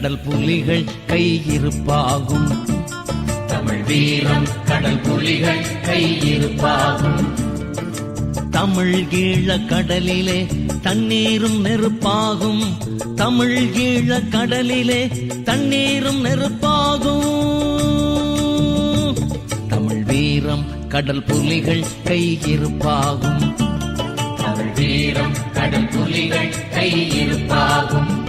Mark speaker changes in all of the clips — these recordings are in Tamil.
Speaker 1: கடல் புலிகள் கையிருப்பாகும்.
Speaker 2: தமிழ் வீரம் கடல் புலிகள் கையிருப்பாகும்.
Speaker 1: தமிழ் ஈழ கடலிலே தண்ணீரும் நெருப்பாகும். தமிழ் ஈழ கடலிலே தண்ணீரும் நெருப்பாகும். தமிழ் வீரம் கடல் புலிகள் கையிருப்பாகும்.
Speaker 2: தமிழ் வீரம் கடல் புலிகள் கையிருப்பாகும்.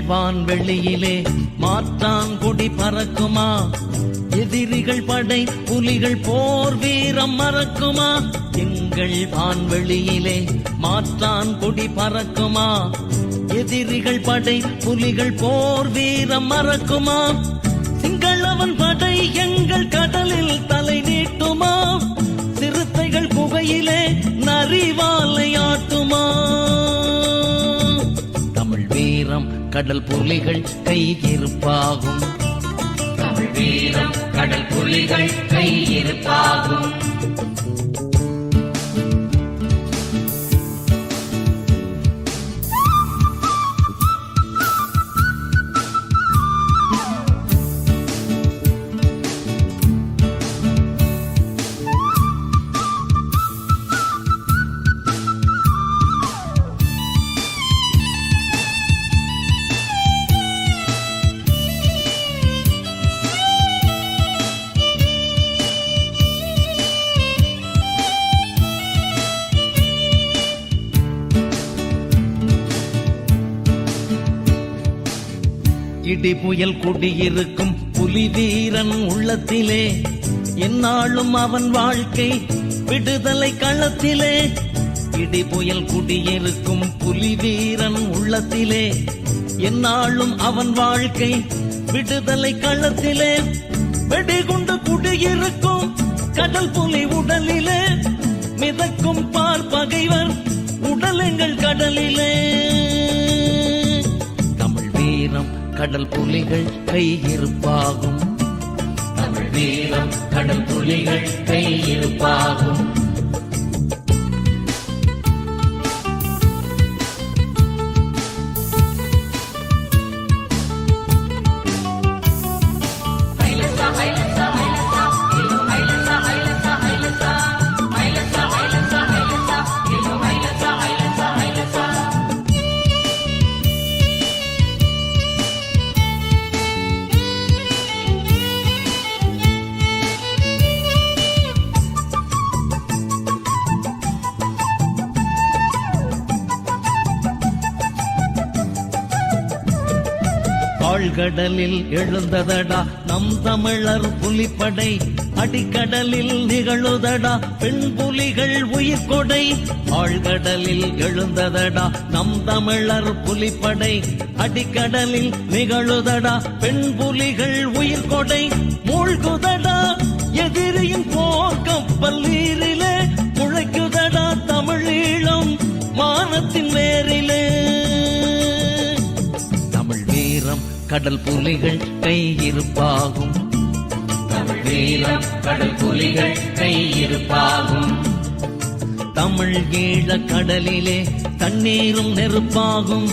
Speaker 1: வான்வெளியிலே மாற்றாங்குடி பறக்குமா? எதிரிகள் படை புலிகள் போர் வீரம் மறக்குமா? எங்கள் வான்வெளியிலே மாற்றான்குடி பறக்குமா? எதிரிகள் படை புலிகள் போர் வீரம் மறக்குமா? சிங்களவன் படை எங்கள் கடலில் தலை நீட்டுமா? சிறுத்தைகள் புகையிலே நரிவாலை ஆட்டுமா? தமிழ் வீரம் கடல் புலிகள் கையிருப்பாகும்.
Speaker 2: தமிழ் வீரம் கடல் புலிகள் கையிருப்பாகும்.
Speaker 1: இடி புயல் குடியிருக்கும் புலி வீரன் உள்ளத்திலே. என்னாலும் அவன் வாழ்க்கை விடுதலை களத்திலே. இடி புயல் குடியிருக்கும் புலி வீரன் உள்ளத்திலே. என்னாலும் அவன் வாழ்க்கை விடுதலை களத்திலே. வெடிகுண்டு குடியிருக்கும் கடல் புலி உடலிலே. மிதக்கும் பார் பகைவர் உடலெங்கள் கடலிலே. கடல் புலிகள் கையிருப்பாகும்.
Speaker 2: தமிழ் வீரம் கடல் புலிகள் கையிருப்பாகும்.
Speaker 1: கடலில் எழுந்ததடா. நம் தமிழர் புலிப்படை அடிக்கடலில் நிகழுதடா. பெண் புலிகள் உயிர் கொடை ஆழ்கடலில் எழுந்ததடா. நம் தமிழர் புலிப்படை அடிக்கடலில் நிகழுதடா. பெண் புலிகள் உயிர் கொடை மூழ்குதடா. எதிரியின் போர் கப்பல் நீரிலே முளைக்குதடா. தமிழீழம் மானத்தின் வேரிலே. வீரம் கடல் புலிகள் கையிருப்பாகும்
Speaker 2: தமிழ் வீரம் கடல் புலிகள் கையிருப்பாகும்
Speaker 1: தமிழ் ஈழ கடலிலே தண்ணீரும் நெருப்பாகும்.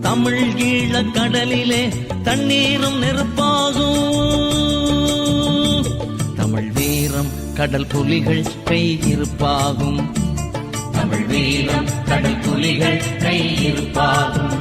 Speaker 1: தமிழ் ஈழ கடலிலே தண்ணீரும் நெருப்பாகும். தமிழ் வீரம் கடல் புலிகள் கையிருப்பாகும்
Speaker 2: தமிழ் வீரம் கடல் புலிகள் கையிருப்பாகும்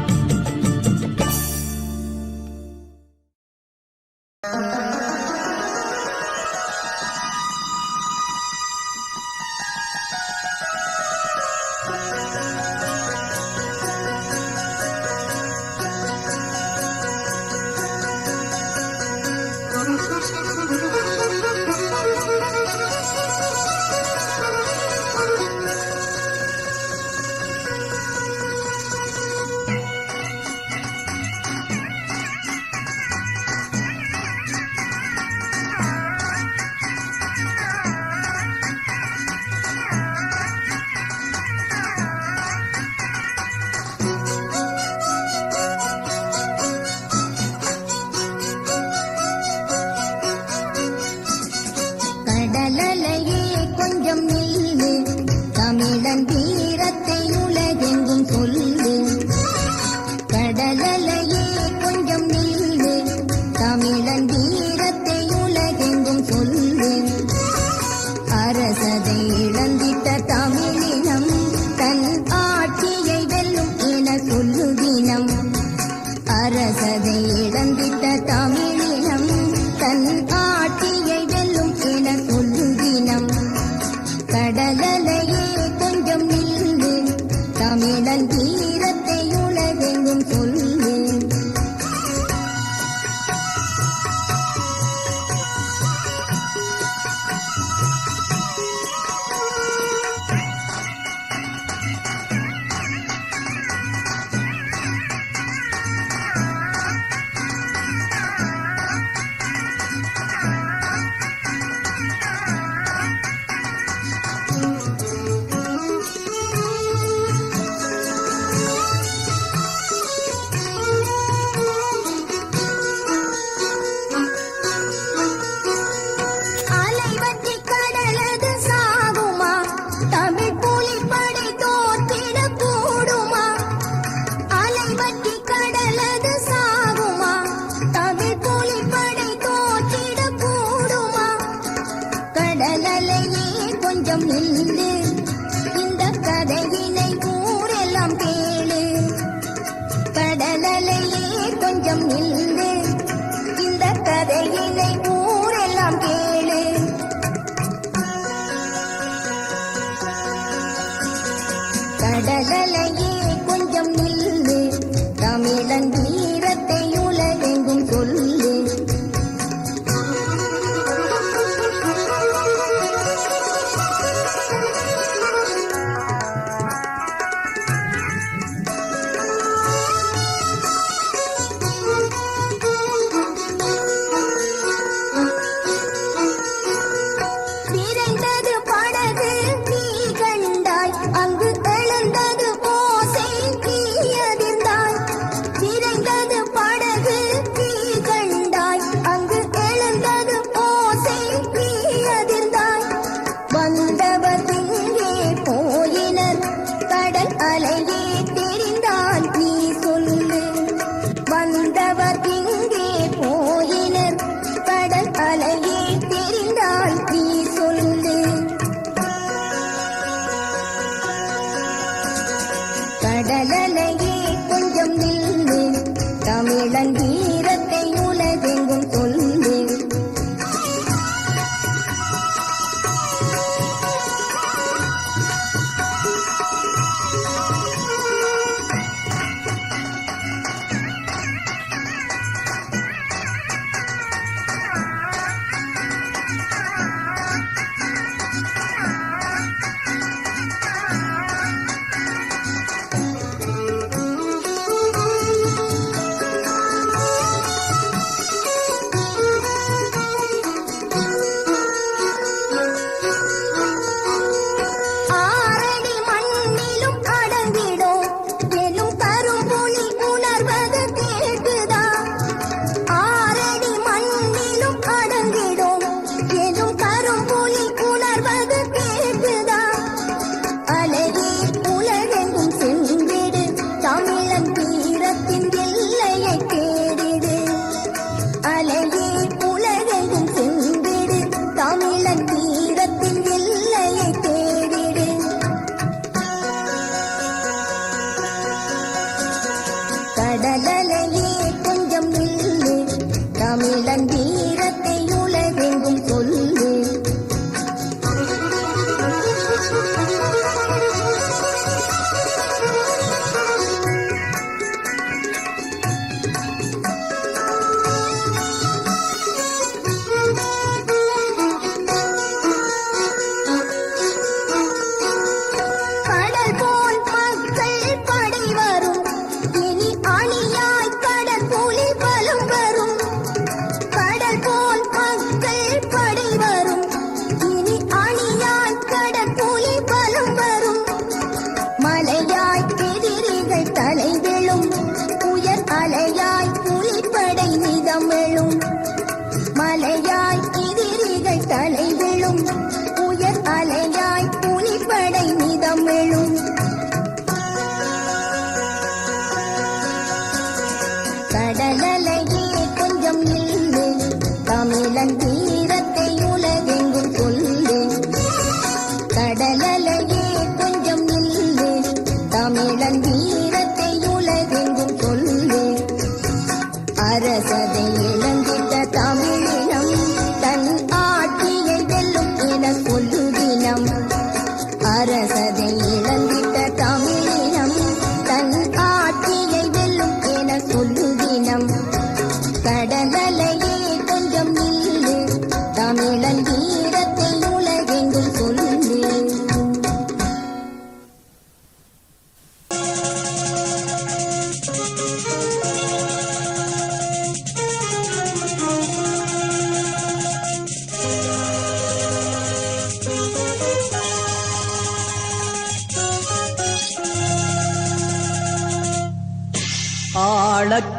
Speaker 3: அரசதை இழந்திட்ட தமிழ்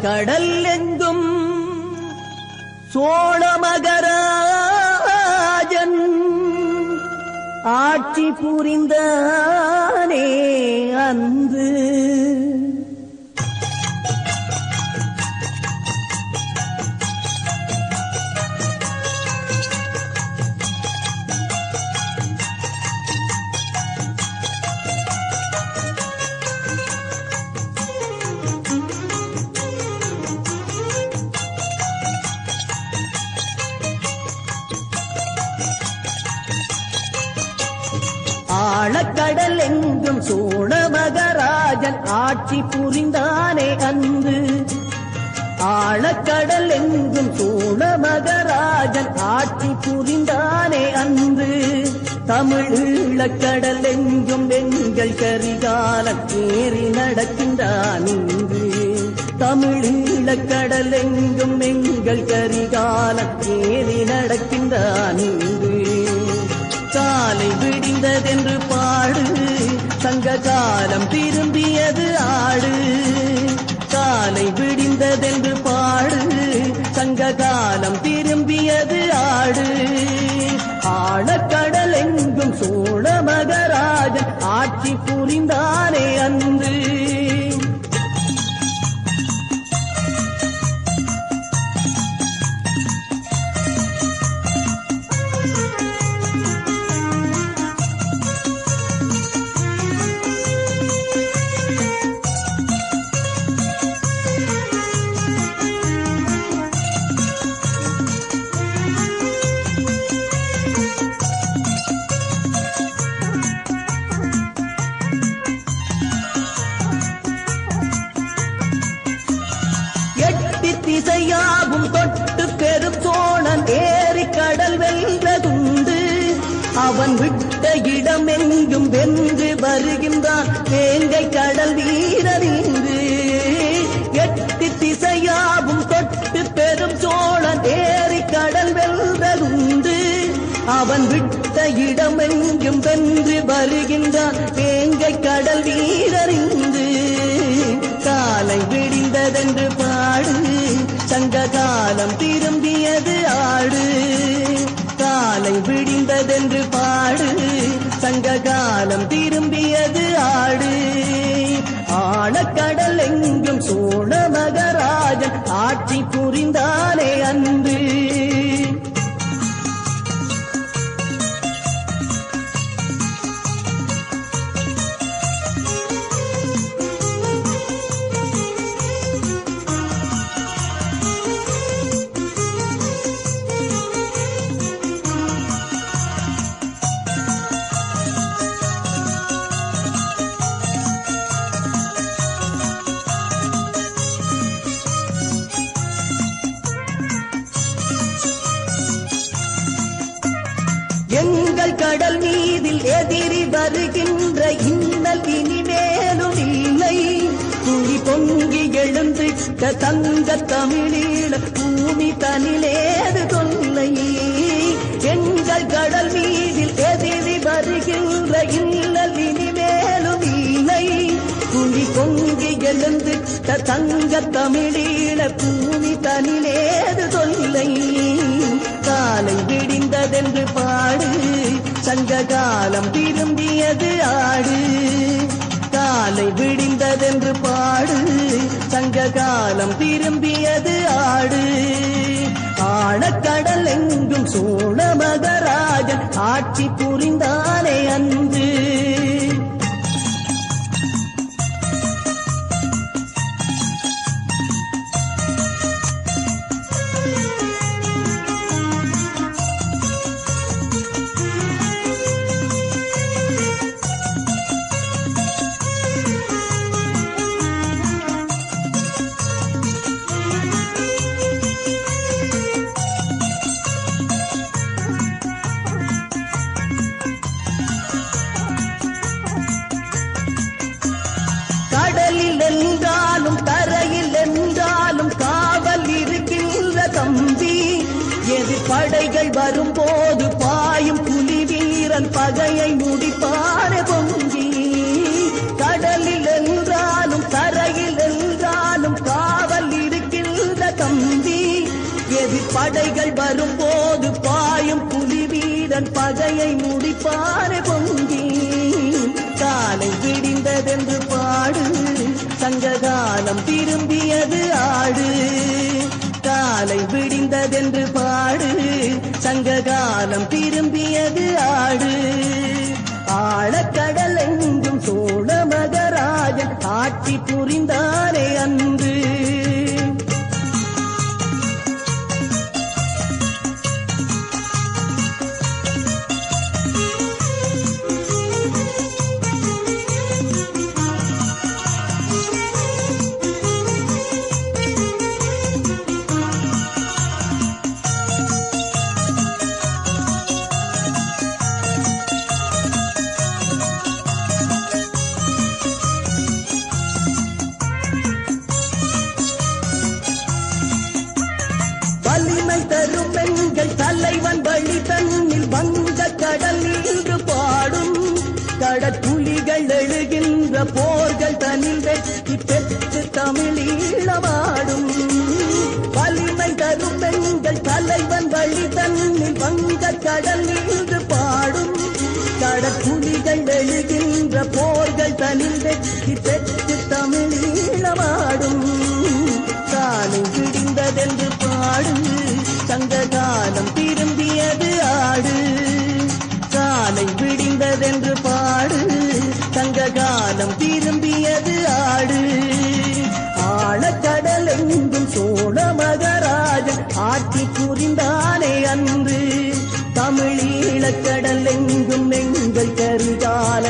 Speaker 3: கடல்
Speaker 4: எங்கும் சோழமகராஜன் ஆட்சி புரிந்தானே அன்று. ஆழக்கடல் எங்கும் சோழமகராஜன் ஆட்சி புரிந்தானே அன்று. ஆழக்கடல் எங்கும் சோழமகராஜன் ஆட்சி புரிந்தானே அன்று. தமிழீழக்கடல் எங்கும் எங்கள் கரிகாலம் ஏறி நடக்கின்றான் இன்று. தமிழீழக்கடல் எங்கும் எங்கள் கரிகாலம் ஏறி நடக்கின்றான் இன்று. காலை விடிந்ததென்று பாடு. சங்க காலம் திரும்பியது ஆடு. காலை விடிந்ததென்று பாடு. சங்க காலம் திரும்பியது ஆடு. ஆழக்கடல் எங்கும் சோழ மகராஜன் ஆட்சி புரிந்தானே அவன் விட்ட இடம் எங்கும் வென்று வருகின்றான். வேங்கை கடல் வீரர் இன்று. எட்டி திசையாகும் தொட்டு பெரும் சோழன் ஏறி கடல் வெல்வதுண்டு அவன் விட்ட இடம் எங்கும் வென்று வருகின்றான். வேங்கை கடல் வீரர் இன்று. காலை விடிந்ததென்று பாடு. சங்க காலம் திரும்பியது ஆடு. காலை விடிந்ததென்று பாடு. சங்க காலம் திரும்பியது ஆடு. ஆழக்கடல் எங்கும் சோழ மகராஜன் ஆட்சி புரிந்தானே அன்று. எழுந்திட்ட தங்க தமிழீழ பூமி தனிலேது தொல்லை. எங்கள் கடல் மீதில் எதிரி வருகின்ற இன்னல் இனிமேலும் இல்லை. குழி பொங்கி எழுந்து தங்க தமிழீழ பூமி தனிலேது தொல்லை. காலை விடிந்ததென்று பாடு சங்க காலம் திரும்பியது ஆடு. காலை விடிந்ததென்று பாடு. சங்க காலம் திரும்பியது ஆடு. ஆழக்கடல் எங்கும் சோழ மகராஜன் ஆட்சி புரிந்தானே அன்று. வரும்போது பாயும் புலி வீரன் பகையை முடிப்பானே பொங்கி. கடலில் என்றாலும் கரையில் என்றாலும் காவல் இருக்கின்ற கம்பி. எதிர்படைகள் வரும்போது பாயும் புலி வீரன் பகையை முடிப்பானே பொங்கி. காலை விடிந்ததென்று பாடு சங்ககாலம் திரும்பியது ஆடு. காலை விடிந்ததென்று பாடு. சங்க காலம் திரும்பியது ஆடு. ஆழக்கடல் எங்கும் சோழ மகராஜன் ஆட்சி புரிந்தானே அன்று கடற்குலிகள் எழுகின்ற போர்கள் தனில் வெற்றி பெற்று தமிழீழமாடும் வலிமை தரும் பெண்கள் தலைவன் வழி தன்னில் வங்க கடல் நின்று பாடும். கடற்குலிகள் எழுகின்ற போர்கள் தனில் வெற்றி பெற்று தமிழீழமாடும் காலை விடிந்ததென்று பாடும். சங்க காலம் திரும்பி ஆட்சி புரிந்தானே அன்று. தமிழீழக்கடல் எங்கும் எங்கள் கருகால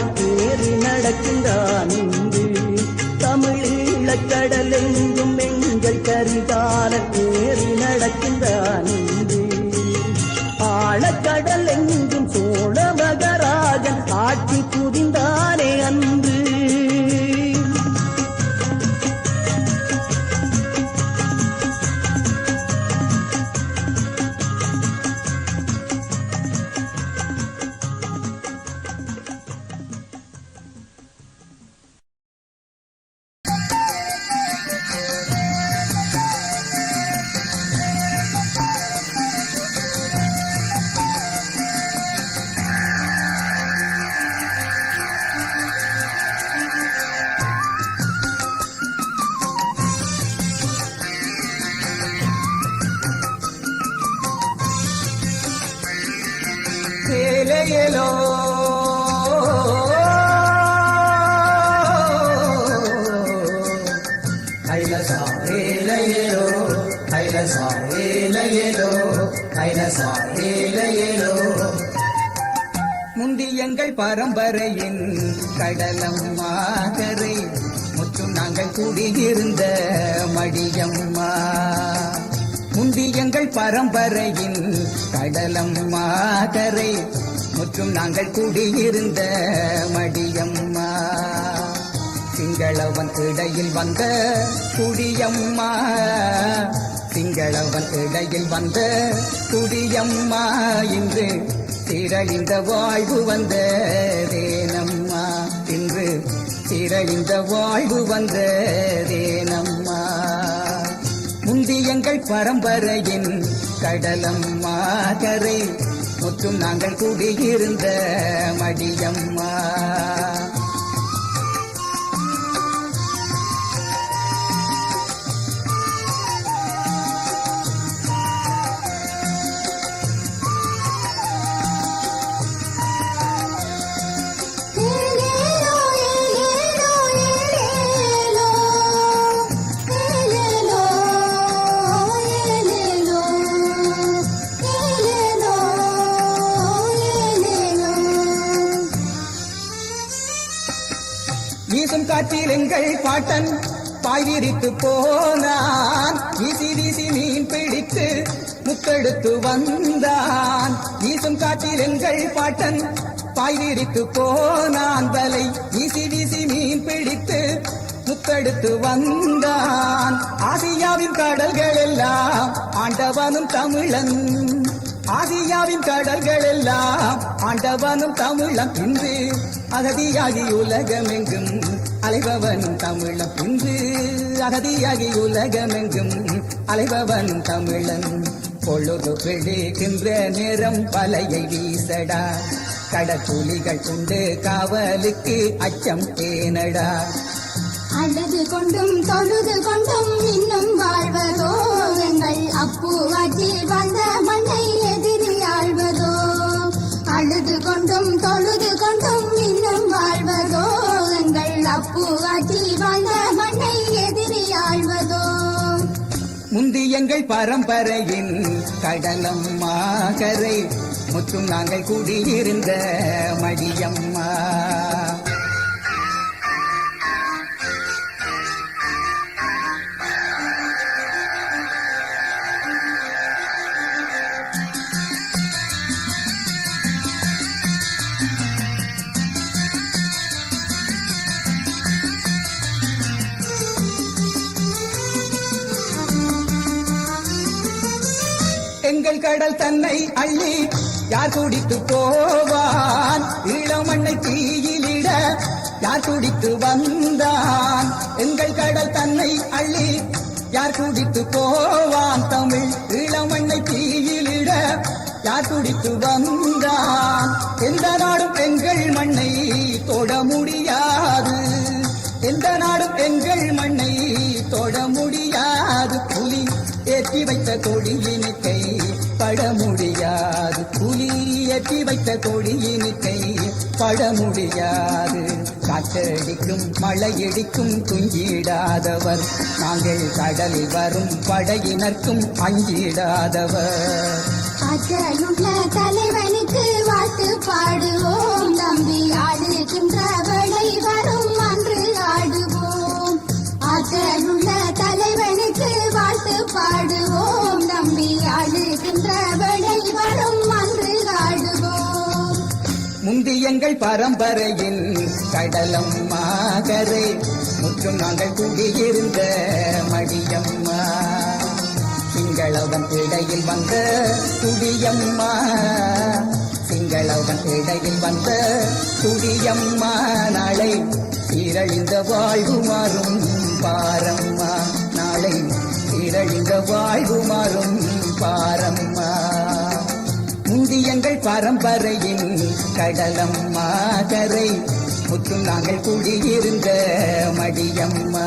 Speaker 5: முந்தி எங்கள் பரம்பரையின் கடலம் மாகரை முற்றும் நாங்கள் கூடியிருந்த மடியம்மா. முந்தி எங்கள் பரம்பரையின் கடலம் மாகரை முற்றும் நாங்கள் கூடியிருந்த மடியம்மா. சிங்களவன் இடையில் வந்த குடியம்மா. சிங்களவன் இடையில் வந்த குடியம்மா. இன்று திரளிந்த வாழ்வு வந்த தேனம்மா இன்று திரளிந்த வாழ்வு வந்த தேனம்மா முந்தி எங்கள் பரம்பரையின் கடலம்மா. கரை முற்றும் நாங்கள் கூடியிருந்த மடியம்மா. காற்றில் எங்கள் பாட்டன். பாய் விரித்து போனான். வீசி வீசி மீன் பிடித்து முத்தெடுத்து வந்தான். வீசும் காற்றில் எங்கள் பாட்டன். பாய் விரித்து போனான். வலை வீசி வீசி மீன் பிடித்து முத்தெடுத்து வந்தான். ஆசியாவின் கடல்கள் எல்லாம் ஆண்டவனும் தமிழன். ஆசியாவின் கடல்கள் எல்லாம் ஆண்டவனும் தமிழம் இன்று அகதியாகி உலகமெங்கும் அலைபவனும் தமிழம் இன்று அகதியாகி உலகமெங்கும் அலைபவனும் தமிழன். பொழுது பிடிக்கின்ற நேரம் பலையை வீசடா. கடற்குலிகள் கொண்டு காவலுக்கு அச்சம் தேனடா
Speaker 6: அழுது கொண்டும் தொழுது கொண்டும் இன்னும் வாழ்வதோ? எங்கள் அப்புவாற்றில் வந்த மண்ணை எதிரி ஆழ்வதோ அழுது கொண்டும் தொழுது கொண்டும் எங்கள் அப்புவாற்றில் வந்த மண்ணை எதிரி ஆழ்வதோ
Speaker 5: முந்தி எங்கள் பரம்பரையின் கடலம் மாகரை முற்றும் நாங்கள் கூடியிருந்த மடியம்மா. திங்கள் கடல் தன்னை அள்ளி யார் துடித்து போவான்? இளமண்ணை தீயிலிட யார் துடித்து வந்தான்? எங்கள் கடல் தன்னை அள்ளி யார் துடித்து போவான்? தமிழ் இளமண்ணை தீயிலிட யார் துடித்து வந்தான்? எந்த நாடும் எங்கள் மண்ணை தொட முடியாது. எந்த நாடும் எங்கள் மண்ணை தொட முடியாது. புலி ஏற்றி வைத்த கொடியினை கை பட முடியாது. புலியற்றி வைத்த கொடியினுக்கை பட முடியாது. காற்றடிக்கும் மழையடிக்கும் துஞ்சிடாதவர் நாங்கள் கடலில் வரும் படையினர்க்கும் அஞ்சிடாதவர்
Speaker 6: தலைவனுக்கு வாழ்த்து பாடுவோம். தம்பி
Speaker 5: ஆடுகின்றவர் முந்தியங்கள் பரம்பரையின் கடலம் மாகரை. முற்றும் நாங்கள் குடியிருந்த மடியம்மா. சிங்களவன் இடையில் வந்த துடியம்மா சிங்களவன் இடையில் வந்த துடியம்மா நாளை சீரழிந்த வாழ்வு மாறும் பாரம்மா. நாளை சீரழிந்த வாழ்வு மாறும் பாரம்மா. முந்தியங்கள் பரம்பரையின் கடலம் மாகரை முற்றும் நாங்கள் குடியிருந்த மடியம்மா.